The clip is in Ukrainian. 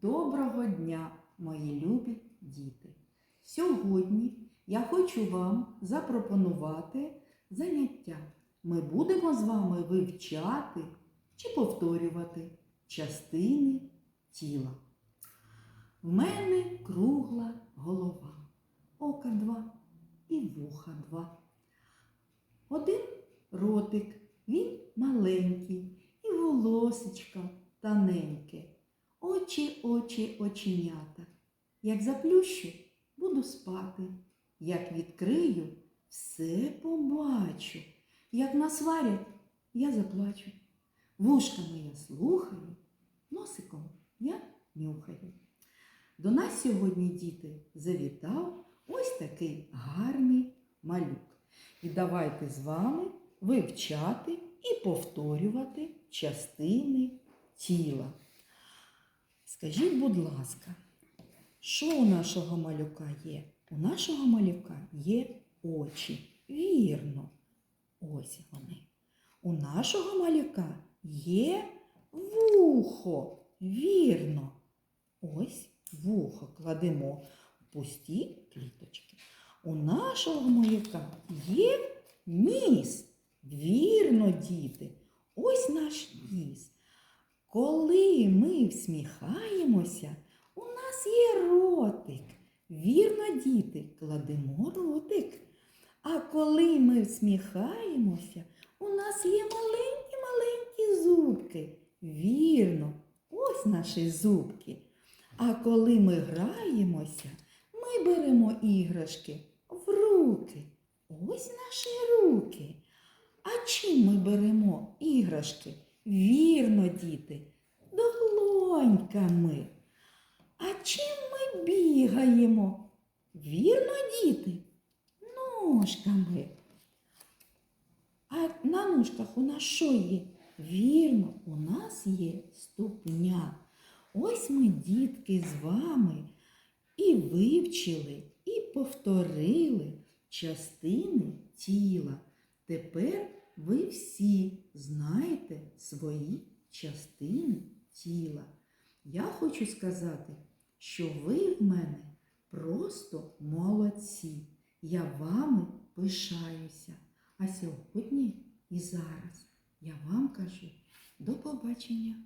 Доброго дня, мої любі діти! Сьогодні я хочу вам запропонувати заняття. Ми будемо з вами вивчати чи повторювати частини тіла. В мене кругла голова, ока два і вуха два. Один ротик, він маленький, і волосечка тоненьке. Очі, очі, оченята. Як заплющу, буду спати. Як відкрию, все побачу. Як насварять, я заплачу. Вушками я слухаю, носиком я нюхаю. До нас сьогодні, діти, завітав ось такий гарний малюк. І давайте з вами вивчати і повторювати частини тіла. Скажіть, будь ласка, що у нашого малюка є? У нашого малюка є очі. Вірно. Ось вони. У нашого малюка є вухо. Вірно. Ось вухо кладемо в пусті кліточки. У нашого малюка є ніс. Вірно, діти. Ось наш ніс. Коли ми всміхаємося, у нас є ротик. Вірно, діти, кладемо ротик. А коли ми всміхаємося, у нас є маленькі-маленькі зубки. Вірно, ось наші зубки. А коли ми граємося, ми беремо іграшки в руки. Ось наші руки. А чим ми беремо іграшки? Вірно, діти, долоньками. А чим ми бігаємо? Вірно, діти, ножками. А на ножках у нас що є? Вірно, у нас є ступня. Ось ми, дітки, з вами і вивчили, і повторили частини тіла. Тепер ви всі знаєте свої частини тіла. Я хочу сказати, що ви в мене просто молодці. Я вами пишаюся. А сьогодні і зараз я вам кажу до побачення.